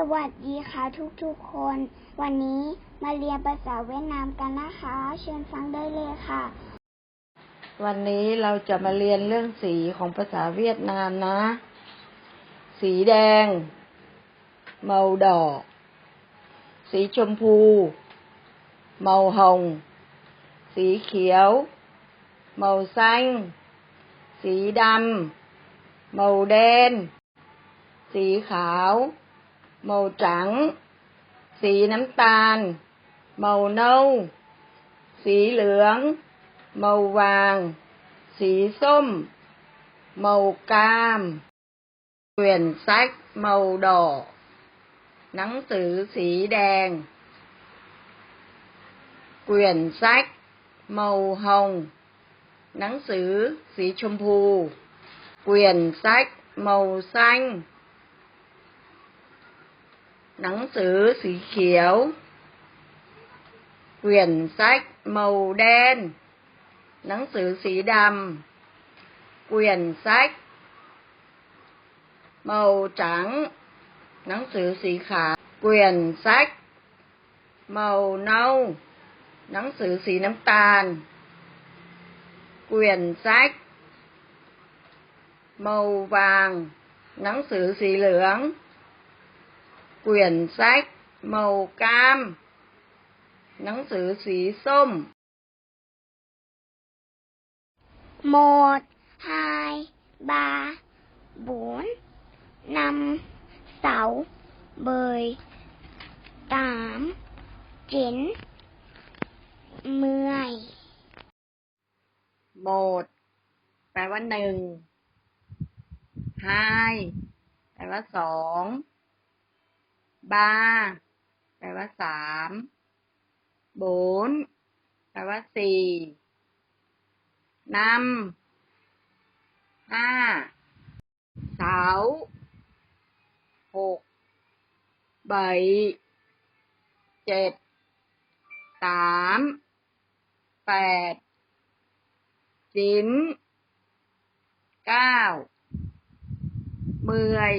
สวัสดีค่ะทุกๆคน วันนี้มาเรียนภาษาเวียดนามกันนะคะ เชิญฟังได้เลยค่ะ วันนี้เราจะมาเรียนเรื่องสีของภาษาเวียดนามนะ สีแดง เมาดอก สีชมพู เมาหง สีเขียว เมา xanh สีดำ เมาแดง สีขาว เมาจัง สีน้ำตาล เมาเน่า สีเหลือง เมาวาง สีส้ม เมากามเปลี่ยนซักเมาดอกหนังสือสีแดง เกวียนซักเมาหง หนังสือสีชมพู เกวียนซักเมาxanh หนังสือสีเขียว เกวียนซักเมาแดง หนังสือสีดำ เกวียนซัก เมาจัง หนังสือสีขาว เกวียนซัก เมาเน่า หนังสือสีน้ำตาล เกวียนซัก เมาวาง หนังสือสีเหลือง เกวียนซัก เมากาม หนังสือสีส้ม một hai ba bốn năm sáu mười tám chín mười โหมด แปลว่าหนึ่ง hai แปลว่าสอง ba แปลว่าสาม bốn แปลว่าสี่ năm ห้า sáu หก bảy เจ็ดสามแปด chín เก้า mười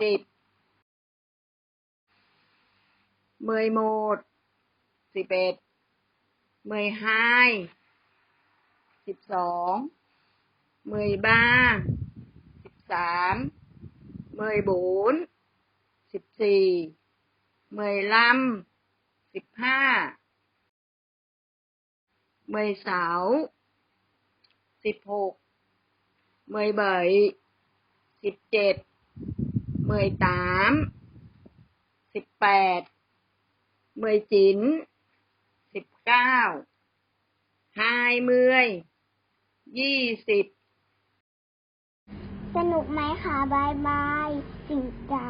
สิบ เมยโมดสิบเอ็ดเมยไยสิบสองเมยบ้าสิบสามเมยบูนสิบสี่เมยลำสิบห้าเมยเสาสิบหกเมยเบยสิบเจ็ดเมยตามสิบแปด mười chín สิบเก้า hai mươi ยี่สิบสนุกไหมคะบายบาย สิงเจ้า